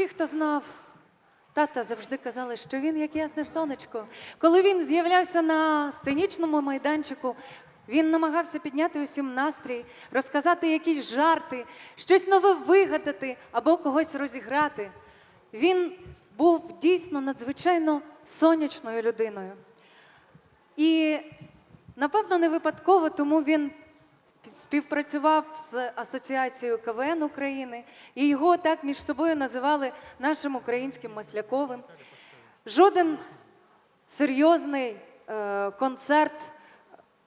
всі, хто знав тата, завжди казали, що він як ясне сонечко. Коли він з'являвся на сценічному майданчику, він намагався підняти усім настрій, розказати якісь жарти, щось нове вигадати або когось розіграти. Він був дійсно надзвичайно сонячною людиною. І напевно не випадково, тому він співпрацював з Асоціацією КВН України, і його так між собою називали нашим українським Масляковим. Жоден серйозний е, концерт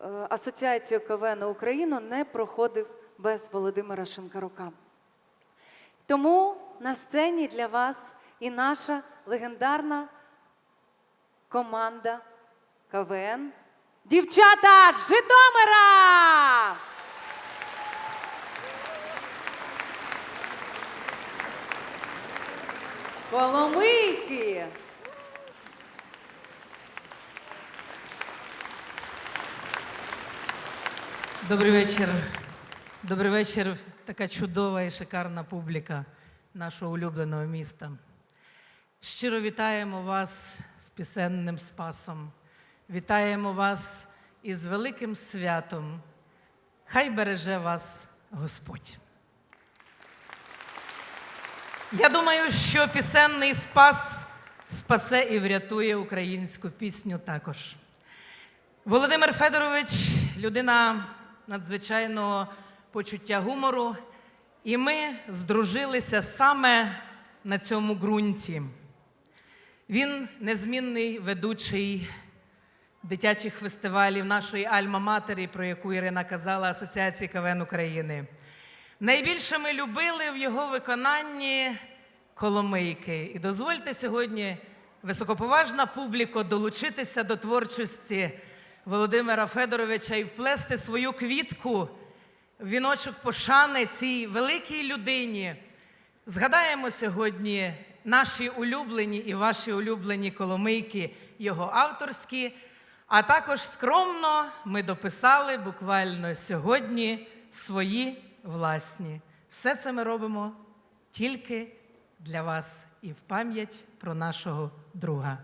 е, Асоціації КВН Україну не проходив без Володимира Шинкарука. Тому на сцені для вас і наша легендарна команда КВН. Дівчата з Житомира! Коломийки! Добрий вечір. Добрий вечір, така чудова і шикарна публіка нашого улюбленого міста. Щиро вітаємо вас з пісенним спасом. Вітаємо вас із великим святом. Хай береже вас Господь. Я думаю, що пісенний спас спасе і врятує українську пісню також. Володимир Федорович людина надзвичайного почуття гумору, і ми здружилися саме на цьому ґрунті. Він незмінний ведучий дитячих фестивалів нашої Альма-Матері, про яку Ірина казала, Асоціації КВН України. Найбільше ми любили в його виконанні коломийки. І дозвольте сьогодні, високоповажна публіко, долучитися до творчості Володимира Федоровича і вплести свою квітку в віночок пошани цій великій людині. Згадаємо сьогодні наші улюблені і ваші улюблені коломийки, його авторські. А також скромно ми дописали буквально сьогодні свої власні. Все це ми робимо тільки для вас і в пам'ять про нашого друга.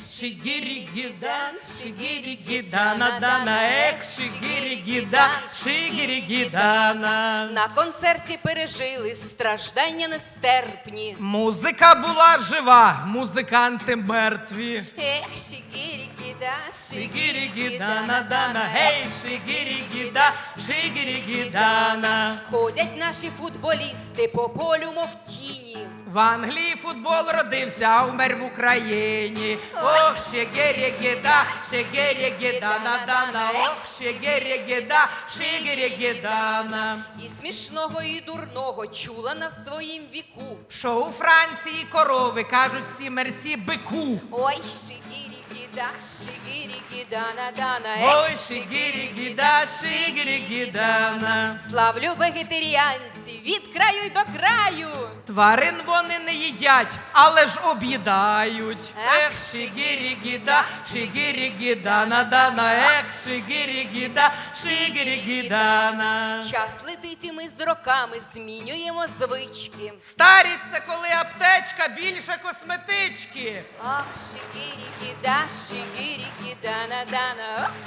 Ей, Шигири-гидан, шигири-гидана, дана, ех, шигири-гида, шигири-гидана. На концерті пережили страждання нестерпні. Музика була жива, музиканти мертві. Ех, шигірі-гіда, Шигири-гидана, дана, гей, шигири-гида, шигири-гидана. Ходять наші футболісти по полю, мов тіні. В Англії футбол родився, а вмер в Україні. Ох, ще гіда, ще гідана, дана, ох, ще гіда, ще гідана. І смішного, і дурного чула на своїм віку. Що у Франції корови кажуть всі мерсі бику. Ой, Ой, шегері гіда, шегері гідана. Славлю вегетаріанців від краю й до краю. Тварин вони не їдять, але ж об'їдають. Ех, шигірі гіда, шигірі гідана, дана, ех, шигірі гіда, шигірі гідана. Час летить, і ми з роками змінюємо звички. Старість це коли аптечка більше косметички. Ах, шигірі гіда, шигірі гідана, дана, ох,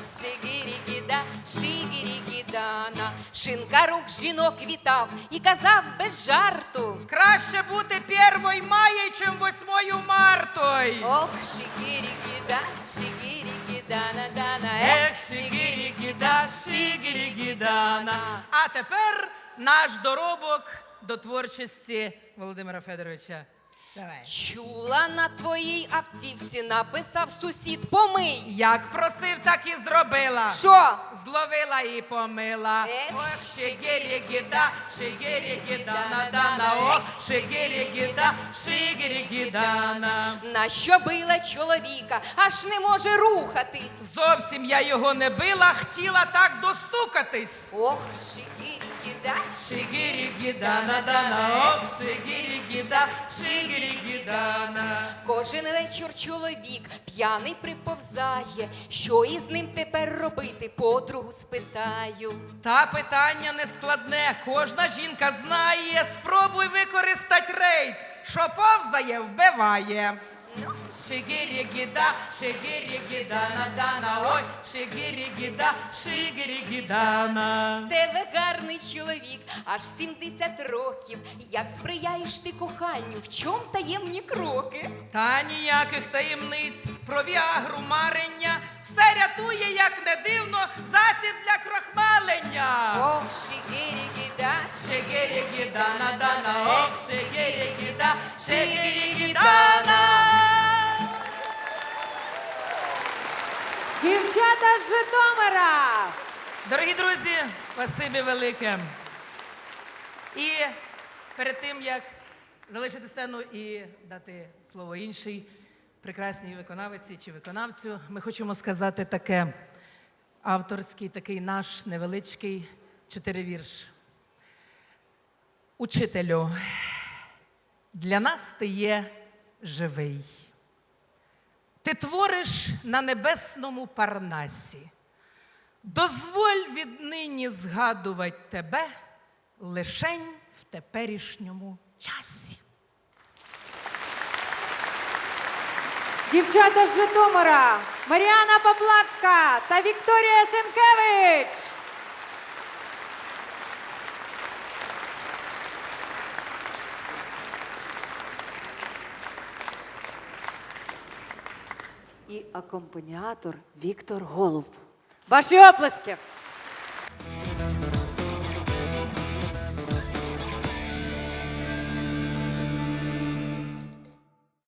шигірі гідана. Шинкарук жінок вітав і казав без жарту. Краще бути первой має, чим восьмою мартой. Ох, шигірі гідана, дана, Ех, шигірі гідана. А тепер наш доробок до творчості Володимира Федоровича. Давай. Чула на твоїй автівці, написав сусід, помий. Як просив, так і зробила. Що? Зловила і помила. Ех, Ох, шигірі гіда, шигірі гідана, дана, ох, шигірі гіда, шигірі гідана. На що била чоловіка, аж не може рухатись. Зовсім я його не била, хотіла так достукатись. Ох, шигірі гіда, Шигірі гідана, дана, ох, шигірі гіда, шигірі гідана. Кожен вечір чоловік п'яний приповзає. Що із ним тепер робити? Подругу спитаю. Та питання не складне. Кожна жінка знає. Спробуй використати рейд. Що повзає, вбиває. Ну, Шигірі гіда, шигірі гідана, дана, ой, шигірі гідана. в тебе гарний чоловік, аж 70 років. Як сприяєш ти коханню, в чом таємні кроки? Та ніяких таємниць про віагру марення. Все рятує, як не дивно, засіб для крохмалення. Ох, шигірі гіда, Шигірі Дівчата з Житомира! Дорогі друзі, спасибі велике. І перед тим, як залишити сцену і дати слово іншій прекрасній виконавиці чи виконавцю, ми хочемо сказати таке авторський, такий наш невеличкий чотиривірш. Учителю, для нас ти є живий. Ти твориш на небесному парнасі. Дозволь віднині згадувати тебе лишень в теперішньому часі. Дівчата з Житомира! Маріана Поплавська та Вікторія Сенкевич! І акомпаніатор Віктор Голуб. Ваші оплески!